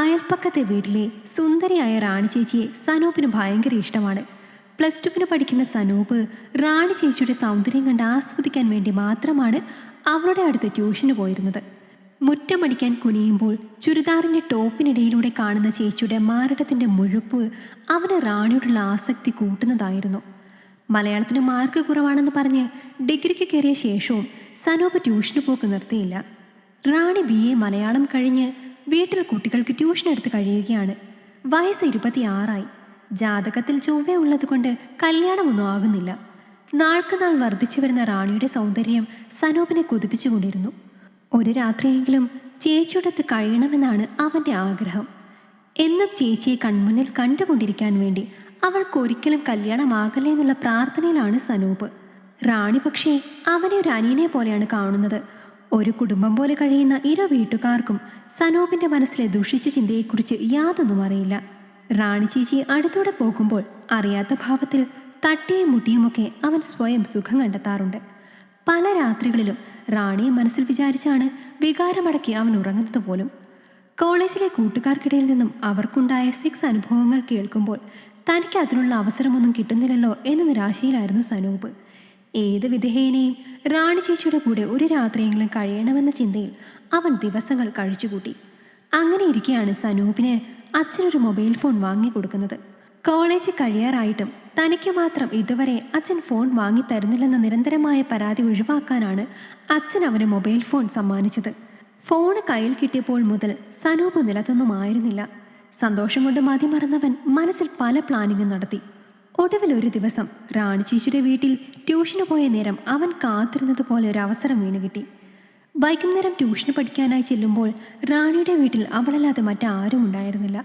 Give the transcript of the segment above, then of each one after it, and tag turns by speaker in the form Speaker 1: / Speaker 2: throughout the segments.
Speaker 1: അയൽപ്പക്കത്തെ വീട്ടിലെ സുന്ദരിയായ റാണി ചേച്ചിയെ സനൂപിന് ഭയങ്കര ഇഷ്ടമാണ്. പ്ലസ് ടുവിന് പഠിക്കുന്ന സനൂപ് റാണി ചേച്ചിയുടെ സൗന്ദര്യം കണ്ട് ആസ്വദിക്കാൻ വേണ്ടി മാത്രമാണ് അവളുടെ അടുത്ത് ട്യൂഷന് പോയിരുന്നത്. മുറ്റമടിക്കാൻ കുനിയുമ്പോൾ ചുരിദാറിന്റെ ടോപ്പിനിടയിലൂടെ കാണുന്ന ചേച്ചിയുടെ മാരടത്തിന്റെ മുഴുപ്പ് അവന് റാണിയോടുള്ള ആസക്തി കൂട്ടുന്നതായിരുന്നു. മലയാളത്തിന് മാർക്ക് കുറവാണെന്ന് പറഞ്ഞ് ഡിഗ്രിക്ക് കയറിയ ശേഷവും സനൂപ് ട്യൂഷന് പോക്ക് നിർത്തിയില്ല. റാണി ബി എ മലയാളം കഴിഞ്ഞ് വീട്ടിൽ കുട്ടികൾക്ക് ട്യൂഷൻ എടുത്ത് കഴിയുകയാണ്. വയസ്സ് ഇരുപത്തിയാറായി. ജാതകത്തിൽ ചൊവ്വ ഉള്ളതുകൊണ്ട് കല്യാണമൊന്നും ആകുന്നില്ല. നാൾക്കുനാൾ വർദ്ധിച്ചു വരുന്ന റാണിയുടെ സൗന്ദര്യം സനൂപിനെ കൊതിപ്പിച്ചുകൊണ്ടിരുന്നു ഒരു രാത്രിയെങ്കിലും ചേച്ചിയോടത്ത് കഴിയണമെന്നാണ് അവന്റെ ആഗ്രഹം. എന്നും ചേച്ചിയെ കൺമുന്നിൽ കണ്ടുകൊണ്ടിരിക്കാൻ വേണ്ടി അവൾക്കൊരിക്കലും കല്യാണമാകല്ലേ എന്നുള്ള പ്രാർത്ഥനയിലാണ് സനൂപ്. റാണി പക്ഷേ അവനെ ഒരു അനിയനെ പോലെയാണ് കാണുന്നത്. ഒരു കുടുംബം പോലെ കഴിയുന്ന ഇരു വീട്ടുകാർക്കും സനൂപിന്റെ മനസ്സിലെ ദുഷിച്ച ചിന്തയെക്കുറിച്ച് യാതൊന്നും അറിയില്ല. റാണി ചേച്ചി അടുത്തൂടെ പോകുമ്പോൾ അറിയാത്ത ഭാവത്തിൽ തട്ടിയും മുട്ടിയുമൊക്കെ അവൻ സ്വയം സുഖം കണ്ടെത്താറുണ്ട്. പല രാത്രികളിലും റാണിയെ മനസ്സിൽ വിചാരിച്ചാണ് വികാരമടക്കി അവൻ ഉറങ്ങുന്നത് പോലും. കോളേജിലെ കൂട്ടുകാർക്കിടയിൽ നിന്നും അവർക്കുണ്ടായ സെക്സ് അനുഭവങ്ങൾ കേൾക്കുമ്പോൾ തനിക്ക് അതിനുള്ള അവസരമൊന്നും കിട്ടുന്നില്ലല്ലോ എന്ന നിരാശയിലായിരുന്നു സനൂപ് ഏത് വിധേയനെയും റാണി ചേച്ചിയുടെ കൂടെ ഒരു രാത്രിയെങ്കിലും കഴിയണമെന്ന ചിന്തയിൽ അവൻ ദിവസങ്ങൾ കഴിച്ചുകൂട്ടി. അങ്ങനെ ഇരിക്കെയാണ് സനൂപിന് അച്ഛനൊരു മൊബൈൽ ഫോൺ വാങ്ങിക്കൊടുക്കുന്നത്. കോളേജ് കഴിയാറായിട്ടും തനിക്ക് മാത്രം ഇതുവരെ അച്ഛൻ ഫോൺ വാങ്ങി തരുന്നില്ലെന്ന നിരന്തരമായ പരാതി ഒഴിവാക്കാനാണ് അച്ഛൻ അവന് മൊബൈൽ ഫോൺ സമ്മാനിച്ചത്. ഫോണ് കയ്യിൽ കിട്ടിയപ്പോൾ മുതൽ സനൂപ് നിലത്തൊന്നും ആയിരുന്നില്ല സന്തോഷം കൊണ്ട് മതിമറന്നവൻ മനസ്സിൽ പല പ്ലാനിങ്ങും നടത്തി. ഒടുവിൽ ഒരു ദിവസം റാണി ചേച്ചിയുടെ വീട്ടിൽ ട്യൂഷന് പോയ നേരം അവൻ കാത്തിരുന്നത് പോലെ ഒരു അവസരം വീണ് കിട്ടി. വൈകുന്നേരം ട്യൂഷന് പഠിക്കാനായി ചെല്ലുമ്പോൾ റാണിയുടെ വീട്ടിൽ അവളല്ലാതെ മറ്റാരും ഉണ്ടായിരുന്നില്ല.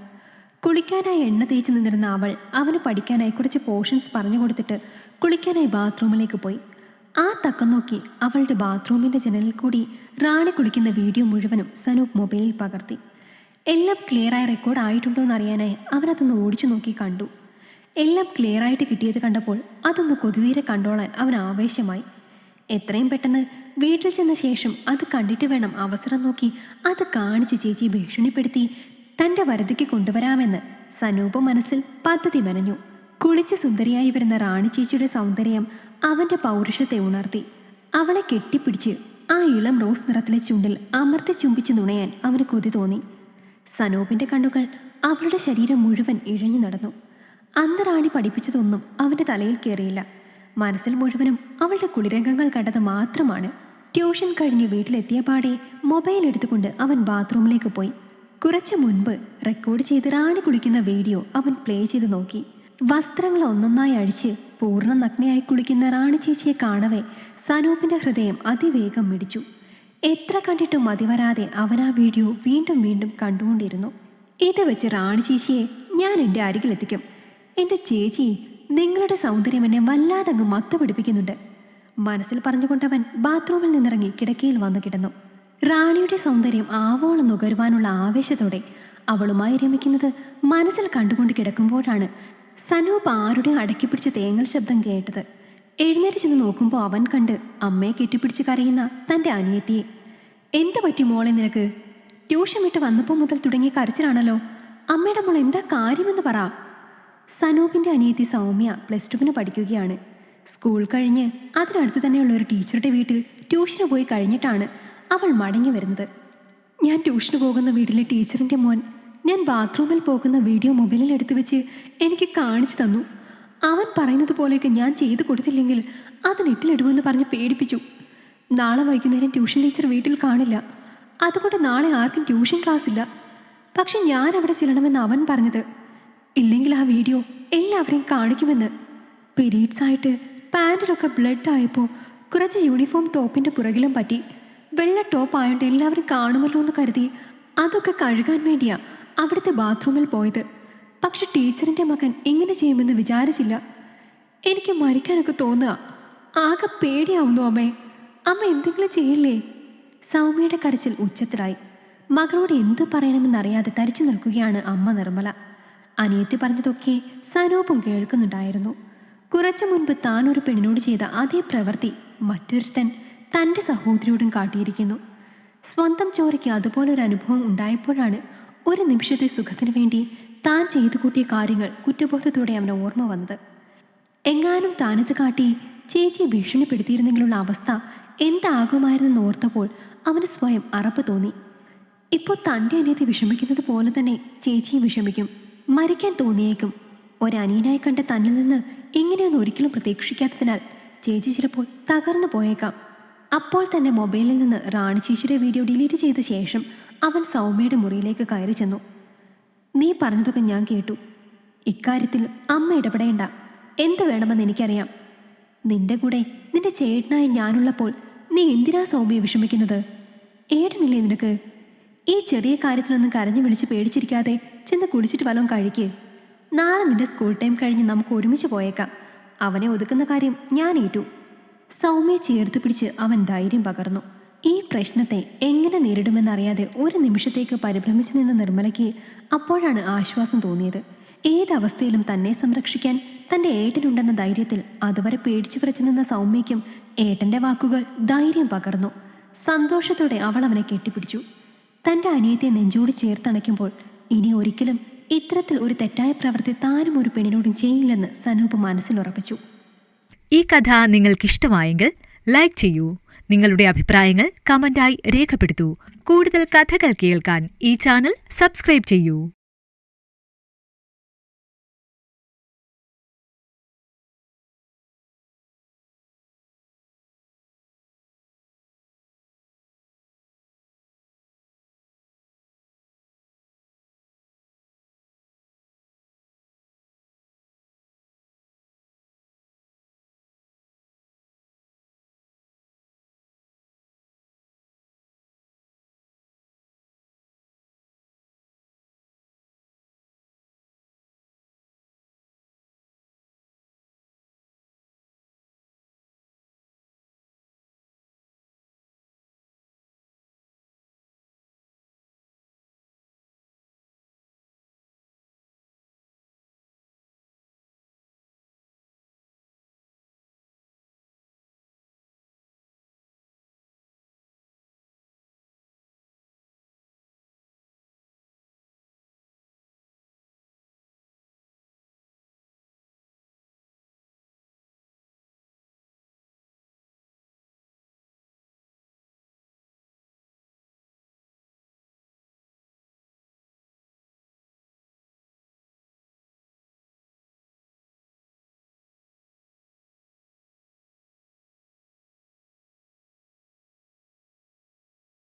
Speaker 1: കുളിക്കാനായി എണ്ണ തേച്ച് നിന്നിരുന്ന അവൾ അവന് പഠിക്കാനായി കുറച്ച് പോർഷൻസ് പറഞ്ഞു കൊടുത്തിട്ട് കുളിക്കാനായി ബാത്റൂമിലേക്ക് പോയി. ആ തക്കം നോക്കി അവളുടെ ബാത്റൂമിന്റെ ജനലിൽ കൂടി റാണി കുളിക്കുന്ന വീഡിയോ മുഴുവനും സനൂപ് മൊബൈലിൽ പകർത്തി. എല്ലാം ക്ലിയറായി റെക്കോർഡ് ആയിട്ടുണ്ടോ എന്നറിയാനായി അവനതൊന്ന് ഓടിച്ചു നോക്കി കണ്ടു. എല്ലാം ക്ലിയർ ആയിട്ട് കിട്ടിയത് കണ്ടപ്പോൾ അതൊന്ന് കൊതിതീരെ കണ്ടോളാൻ അവൻ ആവേശമായി. എത്രയും പെട്ടെന്ന് വീട്ടിൽ ചെന്ന ശേഷം അത് കണ്ടിട്ട് വേണം അവസരം നോക്കി അത് കാണിച്ച് ചേച്ചി ഭീഷണിപ്പെടുത്തി തന്റെ വരതിക്ക് കൊണ്ടുവരാമെന്ന് സനൂപ് മനസ്സിൽ പദ്ധതി മെനഞ്ഞു. കുളിച്ച് സുന്ദരിയായി വരുന്ന റാണി ചേച്ചിയുടെ സൗന്ദര്യം അവന്റെ പൗരുഷത്തെ ഉണർത്തി. അവളെ കെട്ടിപ്പിടിച്ച് ആ ഇളം റോസ് നിറത്തിലെ ചുണ്ടിൽ അമർത്തി ചുംബിച്ച് നുണയാൻ അവന് കൊതി തോന്നി. സനൂപിന്റെ കണ്ണുകൾ അവളുടെ ശരീരം മുഴുവൻ ഇഴഞ്ഞു നടന്നു. അന്ന് റാണി പഠിപ്പിച്ചതൊന്നും അവന്റെ തലയിൽ കയറിയില്ല മനസ്സിൽ മുഴുവനും അവളുടെ കുളിരംഗങ്ങൾ കണ്ടത് മാത്രമാണ്. ട്യൂഷൻ കഴിഞ്ഞ് വീട്ടിലെത്തിയ പാടെ മൊബൈൽ എടുത്തുകൊണ്ട് അവൻ ബാത്റൂമിലേക്ക് പോയി. കുറച്ചു മുൻപ് റെക്കോർഡ് ചെയ്ത് റാണി കുളിക്കുന്ന വീഡിയോ അവൻ പ്ലേ ചെയ്ത് നോക്കി. വസ്ത്രങ്ങൾ ഒന്നൊന്നായി അഴിച്ച് പൂർണ നഗ്നയായി കുളിക്കുന്ന റാണി ചേച്ചിയെ കാണവേ സനൂപിന്റെ ഹൃദയം അതിവേഗം മിടിച്ചു. എത്ര കണ്ടിട്ടും മതിവരാതെ അവൻ ആ വീഡിയോ വീണ്ടും വീണ്ടും കണ്ടുകൊണ്ടിരുന്നു. ഇത് വെച്ച് റാണി ചേച്ചിയെ ഞാൻ എന്റെ അരികിലെത്തിക്കും. എന്റെ ചേച്ചി നിങ്ങളുടെ സൗന്ദര്യം എന്നെ വല്ലാതങ്ങ് മത്ത പിടിപ്പിക്കുന്നുണ്ട്. മനസ്സിൽ പറഞ്ഞുകൊണ്ടവൻ ബാത്റൂമിൽ നിന്നിറങ്ങി കിടക്കയിൽ വന്നു കിടന്നു. റാണിയുടെ സൗന്ദര്യം ആവോളം നുകരുവാനുള്ള ആവേശത്തോടെ അവളുമായി രമിക്കുന്നത് മനസ്സിൽ കണ്ടുകൊണ്ട് കിടക്കുമ്പോഴാണ് സനൂപ് ആരുടെ അടക്കിപ്പിടിച്ച തേങ്ങൽ ശബ്ദം കേട്ടത്. എഴുന്നേറ്റ് ചെന്ന് നോക്കുമ്പോൾ അവൻ കണ്ട് അമ്മയെ കെട്ടിപ്പിടിച്ച് കരയുന്ന തന്റെ അനിയത്തിയെ. എന്ത് പറ്റി മോളെ നിനക്ക്? ട്യൂഷൻ വിട്ട് വന്നപ്പോൾ മുതൽ തുടങ്ങിയ കരച്ചിലാണല്ലോ. അമ്മയുടെ മോൾ എന്താ കാര്യമെന്ന് പറ. സനൂപിന്റെ അനിയത്തി സൗമ്യ പ്ലസ് ടുവിന് പഠിക്കുകയാണ്. സ്കൂൾ കഴിഞ്ഞ് അതിനടുത്ത് തന്നെയുള്ള ഒരു ടീച്ചറുടെ വീട്ടിൽ ട്യൂഷന് പോയി കഴിഞ്ഞിട്ടാണ് അവൾ മടങ്ങി വരുന്നത്. ഞാൻ ട്യൂഷന് പോകുന്ന വീട്ടിലെ ടീച്ചറിന്റെ മോൻ ഞാൻ ബാത്റൂമിൽ പോകുന്ന വീഡിയോ മൊബൈലിൽ എടുത്തു വെച്ച് എനിക്ക് കാണിച്ചു തന്നു. അവൻ പറയുന്നത് പോലെയൊക്കെ ഞാൻ ചെയ്തു കൊടുത്തില്ലെങ്കിൽ അത് നെറ്റിലിടുമെന്ന് പറഞ്ഞ് പേടിപ്പിച്ചു. നാളെ വൈകുന്നേരം ട്യൂഷൻ ടീച്ചർ വീട്ടിൽ കാണില്ല. അതുകൊണ്ട് നാളെ ആർക്കും ട്യൂഷൻ ക്ലാസ് ഇല്ല. പക്ഷെ ഞാൻ അവിടെ ചെല്ലണമെന്ന് അവൻ പറഞ്ഞത് ഇല്ലെങ്കിൽ ആ വീഡിയോ എല്ലാവരെയും കാണിക്കുമെന്ന്. പീരീഡ്സ് ആയിട്ട് പാന്റിലൊക്കെ ബ്ലഡ് ആയപ്പോൾ കുറച്ച് യൂണിഫോം ടോപ്പിന്റെ പുറകിലും പറ്റി. വെള്ള ടോപ്പ് ആയതുകൊണ്ട് എല്ലാവരും കാണുമല്ലോ എന്ന് കരുതി അതൊക്കെ കഴുകാൻ വേണ്ടിയാണ് അവിടുത്തെ ബാത്റൂമിൽ പോയത്. പക്ഷെ ടീച്ചറിന്റെ മകൻ എങ്ങനെ ചെയ്യുമെന്ന് വിചാരിച്ചില്ല. എനിക്ക് മരിക്കാനൊക്കെ തോന്നുക. ആകെ പേടിയാവുന്നു അമ്മേ. അമ്മ എന്തെങ്കിലും ചെയ്യില്ലേ? സൗമ്യയുടെ കരച്ചിൽ ഉച്ചത്തിലായി. മകളോട് എന്തു പറയണമെന്നറിയാതെ തരിച്ചു നിൽക്കുകയാണ് അമ്മ നിർമ്മല. അനിയത്തി പറഞ്ഞതൊക്കെ സനൂപും കേൾക്കുന്നുണ്ടായിരുന്നു. കുറച്ചു മുൻപ് താൻ ഒരു പെണ്ണിനോട് ചെയ്ത അതേ പ്രവൃത്തി മറ്റൊരുത്തൻ തന്റെ സഹോദരിയോടും കാട്ടിയിരിക്കുന്നു. സ്വന്തം ചോരയ്ക്ക് അതുപോലൊരു അനുഭവം ഉണ്ടായപ്പോഴാണ് ഒരു നിമിഷത്തെ സുഖത്തിന് വേണ്ടി താൻ ചെയ്തു കൂട്ടിയ കാര്യങ്ങൾ കുറ്റബോധത്തോടെ അവന് ഓർമ്മ വന്നത്. എങ്ങാനും താനത്ത് കാട്ടി ചേച്ചിയെ ഭീഷണിപ്പെടുത്തിയിരുന്നെങ്കിലുള്ള അവസ്ഥ എന്താകുമായിരുന്നെന്ന് ഓർത്തപ്പോൾ അവന് സ്വയം അറപ്പ് തോന്നി. ഇപ്പോൾ തന്റെ അനിയത്തെ വിഷമിക്കുന്നത് പോലെ തന്നെ ചേച്ചിയും വിഷമിക്കും. മരിക്കാൻ തോന്നിയേക്കും. ഒരനിയനായി കണ്ട തന്നിൽ നിന്ന് ഇങ്ങനെയൊന്നും ഒരിക്കലും പ്രതീക്ഷിക്കാത്തതിനാൽ ചേച്ചി ചിലപ്പോൾ തകർന്നു പോയേക്കാം. അപ്പോൾ തന്നെ മൊബൈലിൽ നിന്ന് റാണി ചേച്ചിയുടെ വീഡിയോ ഡിലീറ്റ് ചെയ്ത ശേഷം അവൻ സൗമ്യയുടെ മുറിയിലേക്ക് കയറി ചെന്നു. നീ പറഞ്ഞതൊക്കെ ഞാൻ കേട്ടു. ഇക്കാര്യത്തിൽ അമ്മ ഇടപെടേണ്ട. എന്ത് വേണമെന്ന് എനിക്കറിയാം. നിന്റെ കൂടെ നിന്റെ ചേട്ടനായ ഞാനുള്ളപ്പോൾ നീ എന്തിനാ സൗമ്യ വിഷമിക്കുന്നത്? ഏടനില്ലേ നിനക്ക്? ഈ ചെറിയ കാര്യത്തിലൊന്നും കരഞ്ഞു വിളിച്ച് പേടിച്ചിരിക്കാതെ ചെന്ന് കുടിച്ചിട്ട് വല്ലതും കഴിക്കേ. നാളെ നിന്റെ സ്കൂൾ ടൈം കഴിഞ്ഞ് നമുക്ക് ഒരുമിച്ച് പോയേക്കാം. അവനെ ഒതുക്കുന്ന കാര്യം ഞാൻ ഏറ്റു. സൗമ്യ ചേർത്ത് പിടിച്ച് അവൻ ധൈര്യം പകർന്നു. ഈ പ്രശ്നത്തെ എങ്ങനെ നേരിടുമെന്നറിയാതെ ഒരു നിമിഷത്തേക്ക് പരിഭ്രമിച്ചു നിന്ന നിർമ്മലയ്ക്ക് അപ്പോഴാണ് ആശ്വാസം തോന്നിയത്. ഏതവസ്ഥയിലും തന്നെ സംരക്ഷിക്കാൻ തന്റെ ഏട്ടനുണ്ടെന്ന ധൈര്യത്തിൽ അതുവരെ പേടിച്ചു വിറച്ചു നിന്ന സൗമ്യയ്ക്കും ഏട്ടന്റെ വാക്കുകൾ ധൈര്യം പകർന്നു. സന്തോഷത്തോടെ അവൾ അവനെ കെട്ടിപ്പിടിച്ചു. തന്റെ അനിയത്തെ നെഞ്ചോട് ചേർത്തണയ്ക്കുമ്പോൾ ഇനി ഒരിക്കലും ഇത്തരത്തിൽ ഒരു തെറ്റായ പ്രവൃത്തി താനും ഒരു പെണ്ണിനോടും ചെയ്യില്ലെന്ന് സനൂപ് മനസ്സിൽ ഉറപ്പിച്ചു.
Speaker 2: ഈ കഥ നിങ്ങൾക്കിഷ്ടമായെങ്കിൽ ലൈക്ക് ചെയ്യൂ. നിങ്ങളുടെ അഭിപ്രായങ്ങൾ കമന്റായി രേഖപ്പെടുത്തൂ. കൂടുതൽ കഥകൾ കേൾക്കാൻ ഈ ചാനൽ സബ്സ്ക്രൈബ് ചെയ്യൂ.